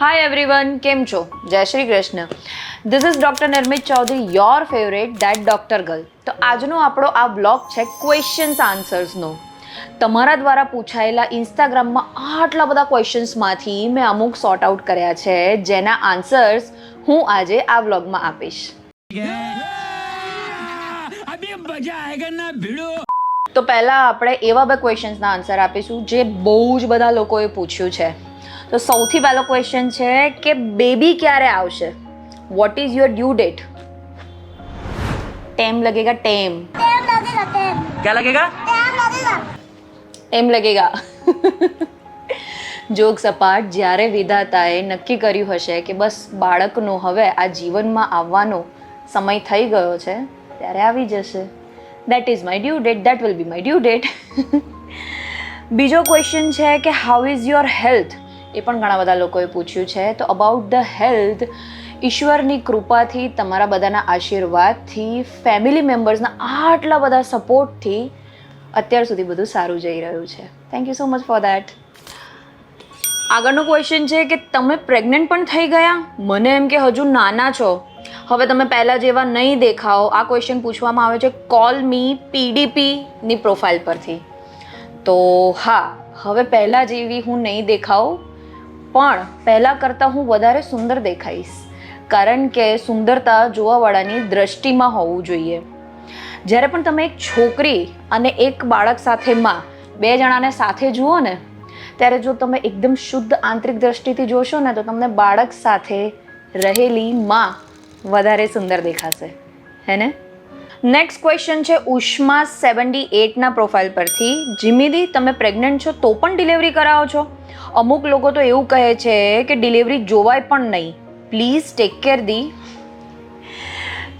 Hi everyone કેમ છો? જય Shri Krishna. This is doctor Nirmit Chaudhary your favourite that doctor girl તો આજનો આપણો આ બ્લોગ છે ક્વેશ્ચન્સ આન્સર્સનો તમારા દ્વારા પૂછાયેલા ઇન્સ્ટાગ્રામમાં આટલા બધા ક્વેશ્ચન્સમાંથી મેં અમુક સોર્ટ આઉટ કર્યા છે જેના આન્સર્સ હું આજે આ બ્લોગમાં આપીશ. તો પહેલાં આપણે એવા બે ક્વેશ્ચન્સના આન્સર આપીશું જે બહુ જ બધા લોકોએ પૂછ્યું છે. તો સૌથી પહેલો ક્વેશ્ચન છે કે બેબી ક્યારે આવશે? What is your due date time લગેગા ટેમ. ક્યાં લગેગા? એમ લગેગા. જોગ સપાટ જ્યારે વિધાતાએ નક્કી કર્યું હશે કે બસ બાળકનો હવે આ જીવનમાં આવવાનો સમય થઈ ગયો છે ત્યારે આવી જશે. That is my due date that will be my due date બીજો ક્વેશ્ચન છે કે હાઉ ઇઝ યોર હેલ્થ એ પણ ઘણા બધા લોકોએ પૂછ્યું છે. તો અબાઉટ ધ હેલ્થ ઈશ્વરની કૃપાથી, તમારા બધાના આશીર્વાદથી ફેમિલી મેમ્બર્સના આટલા બધા સપોર્ટથી અત્યાર સુધી બધું સારું જઈ રહ્યું છે. Thank you so much for that આગળનો ક્વેશ્ચન છે કે તમે પ્રેગ્નન્ટ પણ થઈ ગયા? મને એમ કે હજુ નાના છો. હવે તમે પહેલાં જેવા નહીં દેખાઓ. આ ક્વેશ્ચન પૂછવામાં આવે છે કોલ મી પીડીપીની પ્રોફાઇલ પરથી. તો હા, હવે પહેલાં જેવી હું નહીં દેખાઉં. પણ પહેલાં કરતાં હું વધારે સુંદર દેખાઈશ. કારણ કે સુંદરતા જોવાવાળાની દ્રષ્ટિમાં હોવું જોઈએ. જ્યારે પણ તમે એક છોકરી અને એક બાળક સાથે માં બે જણાને સાથે જુઓ ને, ત્યારે જો તમે એકદમ શુદ્ધ આંતરિક દ્રષ્ટિથી જોશો ને, તો તમને બાળક સાથે રહેલી માં વધારે સુંદર દેખાશે. હે ને? નેક્સ્ટ ક્વેશ્ચન છે ઉષ્મા સેવન્ટી એટના પ્રોફાઇલ પરથી. જીમીદી તમે પ્રેગ્નન્ટ છો તો પણ ડિલિવરી કરાવો છો? અમુક લોકો તો એવું કહે છે કે ડિલિવરી જોવાય પણ નહીં. પ્લીઝ ટેક કેર દી.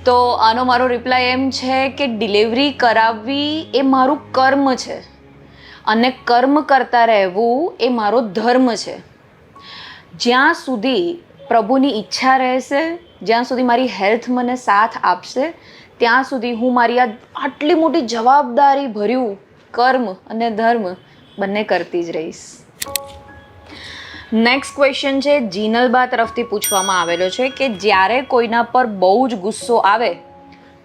તો આનો મારો રિપ્લાય એમ છે કે ડિલિવરી કરાવવી એ મારું કર્મ છે. અને કર્મ કરતા રહેવું એ મારો ધર્મ છે. જ્યાં સુધી પ્રભુની ઈચ્છા રહેશે, જ્યાં સુધી મારી હેલ્થ મને સાથ આપશે ત્યાં સુધી હું મારી આ આટલી મોટી જવાબદારી ભર્યું, કર્મ અને ધર્મ બંને કરતી જ રહીશ. નેક્સ્ટ ક્વેશ્ચન છે, જીનલબા તરફથી પૂછવામાં આવેલો છે કે જ્યારે કોઈના પર બહુ જ ગુસ્સો આવે,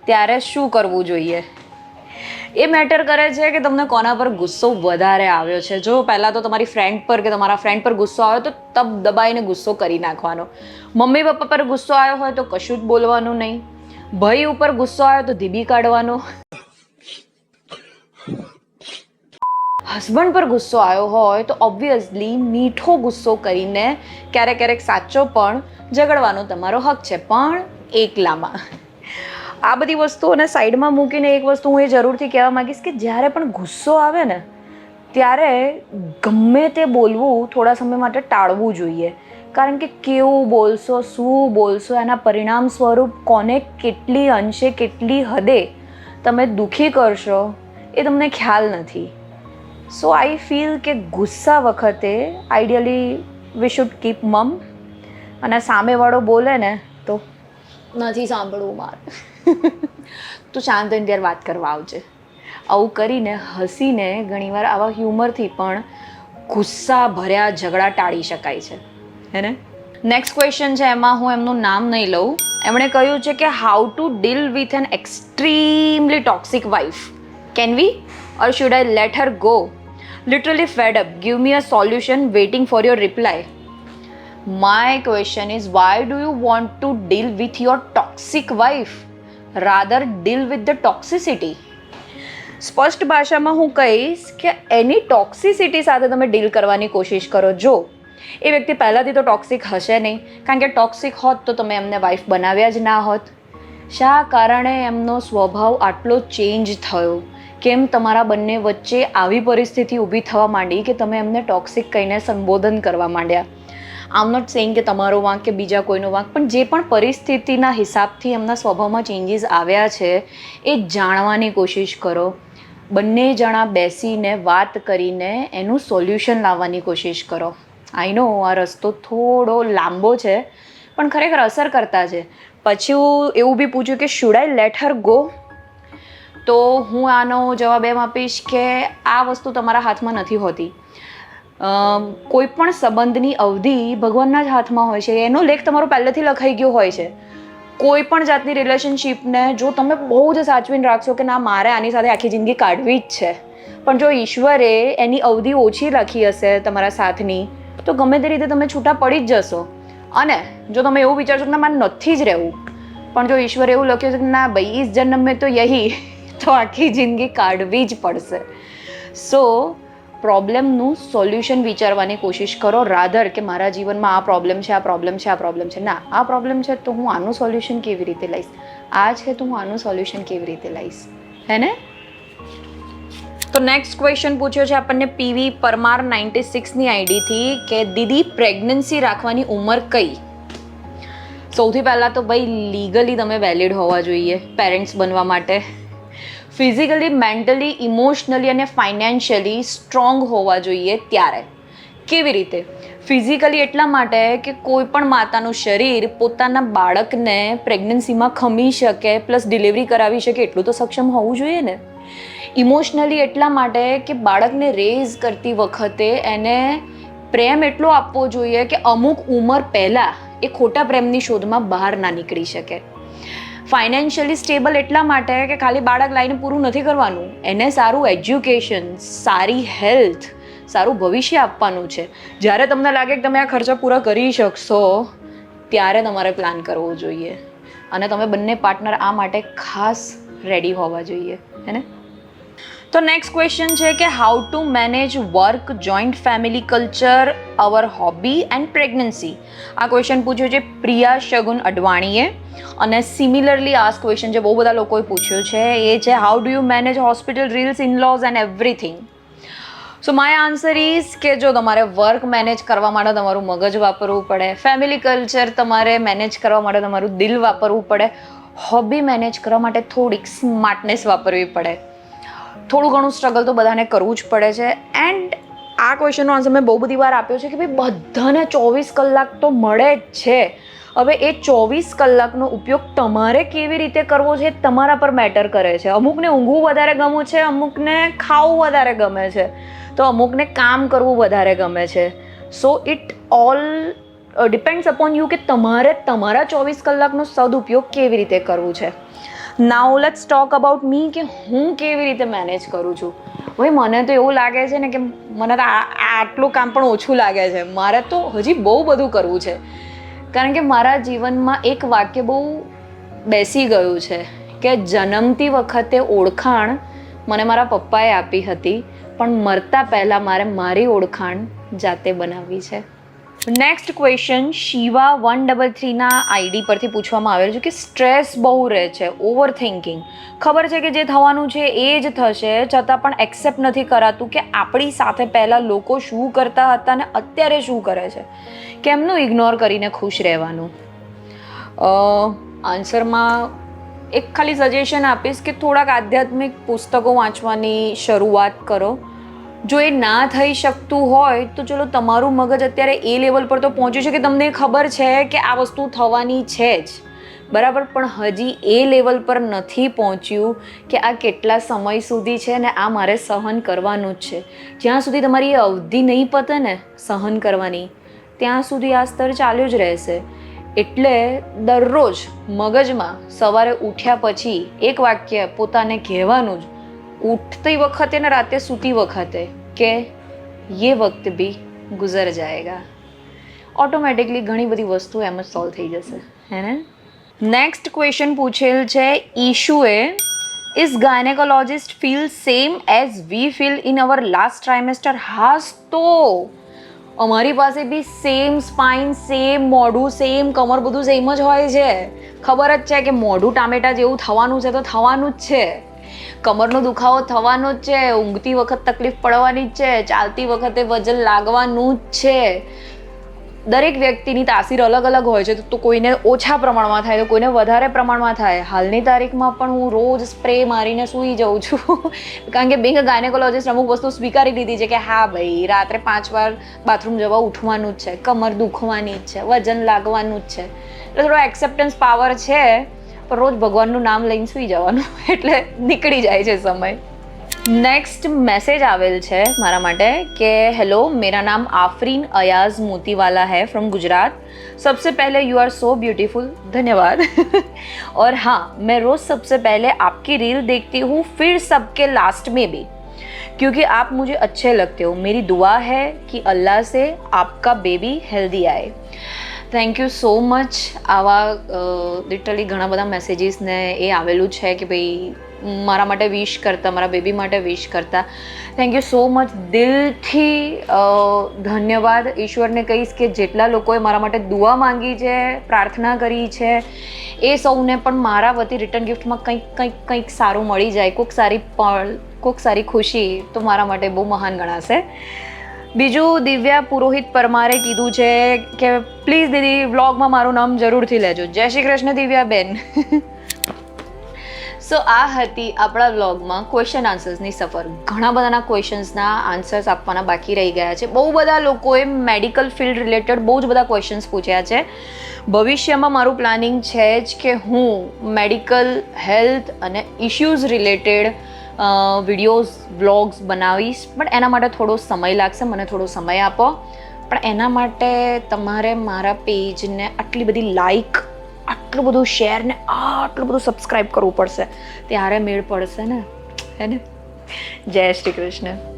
ત્યારે શું કરવું જોઈએ? એ મેટર કરે છે કે તમને કોના પર ગુસ્સો વધારે આવ્યો છે. જો પહેલાં તો તમારી ફ્રેન્ડ પર કે તમારા ફ્રેન્ડ પર ગુસ્સો આવ્યો, તો તબ દબાઈને ગુસ્સો કરી નાખવાનો. મમ્મી પપ્પા પર ગુસ્સો આવ્યો હોય તો કશું જ બોલવાનું નહીં. ભાઈ ઉપર ગુસ્સો આવ્યો તો ધીબી કાઢવાનો. હસબન્ડ પર ગુસ્સો આવ્યો હોય તો ઓબ્વિયસલી મીઠો ગુસ્સો કરીને ક્યારેક ક્યારેક સાચો પણ ઝઘડવાનો તમારો હક છે, પણ એકલામાં. આ બધી વસ્તુઓને સાઈડમાં મૂકીને એક વસ્તુ હું એ જરૂરથી કહેવા માંગીશ કે જ્યારે પણ ગુસ્સો આવે ને, ત્યારે ગમે તે બોલવું થોડા સમય માટે ટાળવું જોઈએ. કારણ કે કેવું બોલશો, શું બોલશો, એના પરિણામ સ્વરૂપ કોને કેટલી અંશે કેટલી હદે તમે દુઃખી કરશો એ તમને ખ્યાલ નથી. સો આઈ ફીલ કે ગુસ્સા વખતે આઈડિયલી વી શુડ કીપ મમ અને સામેવાળો બોલે ને તો? નથી સાંભળવું મારે. તું શાંત ત્યારે વાત કરવા આવજે. આવું કરીને હસીને ઘણીવાર આવા હ્યુમરથી પણ ગુસ્સા ભર્યા ઝઘડા ટાળી શકાય છે. હે ને નેક્સ્ટ ક્વેશ્ચન છે, એમાં હું એમનું નામ નહીં લઉં. એમણે કહ્યું છે કે how to deal with an extremely toxic wife can we or should I let her go literally fed up give me a solution waiting for your reply my question is why do you want to deal with your toxic wife rather deal with the toxicity સ્પષ્ટ ભાષામાં હું કહીશ કે એની toxicity સાથે તમે deal કરવાની કોશિશ કરો. જો એ વ્યક્તિ પહેલાંથી તો ટોક્સિક હશે નહીં. કારણ કે ટોક્સિક હોત તો તમે એમને વાઈફ બનાવ્યા જ ના હોત. શા કારણે એમનો સ્વભાવ આટલો ચેન્જ થયો? કેમ તમારા બંને વચ્ચે આવી પરિસ્થિતિ ઊભી થવા માંડી કે તમે એમને ટોક્સિક કહીને સંબોધન કરવા માંડ્યા? આમ નોટ સેઇંગ કે તમારો વાંક કે બીજા કોઈનો વાંક, પણ જે પણ પરિસ્થિતિના હિસાબથી એમના સ્વભાવમાં ચેન્જીસ આવ્યા છે, એ જાણવાની કોશિશ કરો. બંને જણા બેસીને વાત કરીને એનું સોલ્યુશન લાવવાની કોશિશ કરો. આઈ નો આ રસ્તો થોડો લાંબો છે, પણ ખરેખર અસર કરતા છે. પછી હું એવું બી પૂછ્યું કે should I let her go તો હું આનો જવાબ એમ આપીશ કે આ વસ્તુ તમારા હાથમાં નથી હોતી. કોઈ પણ સંબંધની અવધિ ભગવાનના જ હાથમાં હોય છે. એનો લેખ તમારો પહેલેથી લખાઈ ગયો હોય છે. કોઈ પણ જાતની રિલેશનશિપને જો તમે બહુ જ સાચવીને રાખશો કે ના, મારે આની સાથે આખી જિંદગી કાઢવી જ છે. પણ જો ઈશ્વરે એની અવધિ ઓછી લખી હશે તમારા સાથની તો ગમે તે રીતે તમે છૂટા પડી જ જશો. અને જો તમે એવું વિચારશો કે ના, મારે નથી જ રહેવું. પણ જો ઈશ્વરે એવું લખ્યું છે કે ના, ભાઈ ઇસ જન્મ મેં તો યહી, તો આખી જિંદગી કાઢવી જ પડશે. સો પ્રોબ્લેમનું સોલ્યુશન વિચારવાની કોશિશ કરો. રાધર કે મારા જીવનમાં આ પ્રોબ્લેમ છે, આ પ્રોબ્લેમ છે, આ પ્રોબ્લેમ છે. ના, આ પ્રોબ્લેમ છે તો હું આનું સોલ્યુશન કેવી રીતે લઈશ? આ છે તો હું આનું સોલ્યુશન કેવી રીતે લઈશ? હે ને? તો નેક્સ્ટ ક્વેશ્ચન પૂછ્યો છે આપણને પીવી પરમાર નાઇન્ટી સિક્સની આઈડીથી કે દીદી પ્રેગ્નન્સી રાખવાની ઉંમર કઈ? સૌથી પહેલાં તો ભાઈ લીગલી તમે વેલિડ હોવા જોઈએ પેરેન્ટ્સ બનવા માટે. ફિઝિકલી મેન્ટલી ઇમોશનલી અને ફાઇનાન્શિયલી સ્ટ્રોંગ હોવા જોઈએ ત્યારે. કેવી રીતે? ફિઝિકલી એટલા માટે કે કોઈ પણ માતાનું શરીર પોતાના બાળકને પ્રેગ્નન્સીમાં ખમી શકે પ્લસ ડિલિવરી કરાવી શકે, એટલું તો સક્ષમ હોવું જોઈએ ને. ઇમોશનલી એટલા માટે કે બાળકને રેઝ કરતી વખતે એને પ્રેમ એટલો આપવો જોઈએ કે અમુક ઉંમર પહેલાં એ ખોટા પ્રેમની શોધમાં બહાર ના નીકળી શકે. ફાઇનાન્શિયલી સ્ટેબલ એટલા માટે કે ખાલી બાળક લાઈને પૂરું નથી કરવાનું. એને સારું એજ્યુકેશન સારી હેલ્થ સારું ભવિષ્ય આપવાનું છે. જ્યારે તમને લાગે કે તમે આ ખર્ચા પૂરા કરી શકશો, ત્યારે તમારે પ્લાન કરવો જોઈએ. અને તમે બંને પાર્ટનર આ માટે ખાસ રેડી હોવા જોઈએ. હે ને? તો નેક્સ્ટ ક્વેશ્ચન છે કે how to manage work joint family culture our hobby and pregnancy આ ક્વેશ્ચન પૂછ્યો છે પ્રિયા શગુન અડવાણીએ. અને સિમિલરલી આ ક્વેશ્ચન જે બહુ બધા લોકોએ પૂછ્યો છે એ છે how do you manage hospital reels in laws and everything so my answer is કે જો તમારે વર્ક મેનેજ કરવા માટે તમારું મગજ વાપરવું પડે ફેમિલી કલ્ચર તમારે મેનેજ કરવા માટે તમારું દિલ વાપરવું પડે હોબી મેનેજ કરવા માટે થોડીક સ્માર્ટનેસ વાપરવી પડે. થોડું ઘણું સ્ટ્રગલ તો બધાને કરવું જ પડે છે. એન્ડ આ ક્વેશ્ચનનો આન્સર મેં બહુ બધી વાર આપ્યો છે કે ભાઈ બધાને ચોવીસ કલાક તો મળે જ છે. હવે એ ચોવીસ કલાકનો ઉપયોગ તમારે કેવી રીતે કરવો છે તમારા પર મેટર કરે છે. અમુકને ઊંઘવું વધારે ગમું છે, અમુકને ખાવું વધારે ગમે છે. તો અમુકને કામ કરવું વધારે ગમે છે. So it all depends upon you કે તમારે તમારા ચોવીસ કલાકનો સદઉપયોગ કેવી રીતે કરવું છે. Now let's talk about me કે હું કેવી રીતે મેનેજ કરું છું. ભાઈ, મને તો એવું લાગે છે ને કે મને તો આટલું કામ પણ ઓછું લાગે છે. મારે તો હજી બહુ બધું કરવું છે. કારણ કે મારા જીવનમાં એક વાક્ય બહુ બેસી ગયું છે કે જન્મતી વખતે ઓળખાણ મને મારા પપ્પાએ આપી હતી, પણ મરતા પહેલાં મારે મારી ઓળખાણ જાતે બનાવવી છે. Next question Shiva one double થ્રીના ID પરથી પૂછવામાં આવેલું છે કે સ્ટ્રેસ બહુ રહે છે ઓવર થિંકિંગ ખબર છે કે જે થવાનું છે એ જ થશે, છતાં પણ એક્સેપ્ટ નથી કરાતું કે આપણી સાથે પહેલાં લોકો શું કરતા હતા ને અત્યારે શું કરે છે. કેમનું ઇગ્નોર કરીને ખુશ રહેવાનું? આન્સરમાં એક ખાલી સજેશન આપીશ કે થોડાક આધ્યાત્મિક પુસ્તકો વાંચવાની શરૂઆત કરો. જો એ ના થઈ શકતું હોય, તો ચલો તમારું મગજ અત્યારે એ લેવલ પર તો પહોંચ્યું છે કે તમને ખબર છે કે આ વસ્તુ થવાની છે જ. બરાબર? પણ હજી એ લેવલ પર નથી પહોંચ્યું કે આ કેટલા સમય સુધી છે ને આ મારે સહન કરવાનું જ છે. જ્યાં સુધી તમારી એ અવધિ નહીં પતે ને સહન કરવાની, ત્યાં સુધી આ સ્તર ચાલ્યું જ રહેશે. એટલે દરરોજ મગજમાં સવારે ઉઠ્યા પછી એક વાક્ય પોતાને કહેવાનું જ ઉઠતી વખતે ને રાતે સૂતી વખતે કે યે વખત બી ગુજર જાયેગા. ઓટોમેટિકલી ઘણી બધી વસ્તુ એમ જ સોલ્વ થઈ જશે. હે ને? નેક્સ્ટ ક્વેશ્ચન પૂછેલ છે ઈશુએ is gynaecologist feel same as we feel in our last trimester has તો! અમારી પાસે બી સેમ સ્પાઇન સેમ મોઢું સેમ કમર બધું સેમ જ હોય છે. ખબર જ છે કે મોઢું ટામેટા જેવું થવાનું છે તો થવાનું જ છે. કમરનો દુખાવો થવાનો જ છે, ઊંઘતી વખત તકલીફ પડવાની જ છે, ચાલતી વખતે વજન લાગવાનું જ છે. દરેક વ્યક્તિની તાસીર અલગ અલગ હોય છે, તો કોઈને ઓછા પ્રમાણમાં થાય, તો કોઈને વધારે પ્રમાણમાં થાય. હાલની તારીખમાં પણ હું રોજ સ્પ્રે મારીને સૂઈ જાઉં છું. કારણ કે બિંગ ગાયનેકોલોજીસ્ટ અમુક વસ્તુ સ્વીકારી લીધી છે કે, હા ભાઈ, રાત્રે પાંચ વાર બાથરૂમ જવા ઉઠવાનું જ છે, કમર દુખવાની જ છે, વજન લાગવાનું જ છે. એટલે થોડો એક્સેપ્ટન્સ પાવર છે. પણ રોજ ભગવાનનું નામ લઈને સૂઈ જવાનું એટલે નીકળી જાય છે સમય नेक्स्ट मैसेज आवेल છે મારા માટે કે हेलो मेरा नाम आफरीन अयाज मोतीवाला है फ्रॉम गुजरात सबसे पहले यू आर सो ब्यूटीफुल धन्यवाद और हाँ मैं रोज़ सबसे पहले आपकी रील देखती हूँ फिर सबके लास्ट में भी क्योंकि आप मुझे अच्छे लगते हो मेरी दुआ है कि अल्लाह से आपका बेबी हेल्दी आए થેન્ક યુ સો મચ આવા લિટરલી ઘણા બધા મેસેજીસને એ આવેલું છે કે ભાઈ, મારા માટે વિશ કરતા, મારા બેબી માટે વિશ કરતા. થેન્ક યુ સો મચ દિલથી ધન્યવાદ ઈશ્વરને કહીશ કે જેટલા લોકોએ મારા માટે દુઆ માંગી છે, પ્રાર્થના કરી છે, એ સૌને પણ મારા વતી રિટર્ન ગિફ્ટમાં કંઈક કંઈક કંઈક સારું મળી જાય. કોઈક સારી પળ કોઈક સારી ખુશી તો મારા માટે બહુ મહાન ગણાશે. બીજું દિવ્યા પુરોહિત પરમારે કીધું છે કે પ્લીઝ દીદી વ્લોગમાં મારું નામ જરૂરથી લેજો. જય શ્રી કૃષ્ણ દિવ્યા બેન સો આ હતી આપણા વ્લોગમાં ક્વેશ્ચન આન્સર્સની સફર. ઘણા બધાના ક્વેશ્ચન્સના આન્સર્સ આપવાના બાકી રહી ગયા છે. બહુ બધા લોકોએ મેડિકલ ફિલ્ડ રિલેટેડ બહુ જ બધા ક્વેશ્ચન્સ પૂછ્યા છે. ભવિષ્યમાં મારું પ્લાનિંગ છે જ કે હું મેડિકલ હેલ્થ અને ઇશ્યુઝ રિલેટેડ વિડીયોઝ વ્લોગ્સ બનાવીશ. પણ એના માટે થોડો સમય લાગશે, મને થોડો સમય આપો. પણ એના માટે તમારે મારા પેજને આટલી બધી લાઈક આટલું બધું શેર ને આટલું બધું સબસ્ક્રાઈબ કરવું પડશે. ત્યારે મેળ પડશે ને? હે ને? જય શ્રી કૃષ્ણ.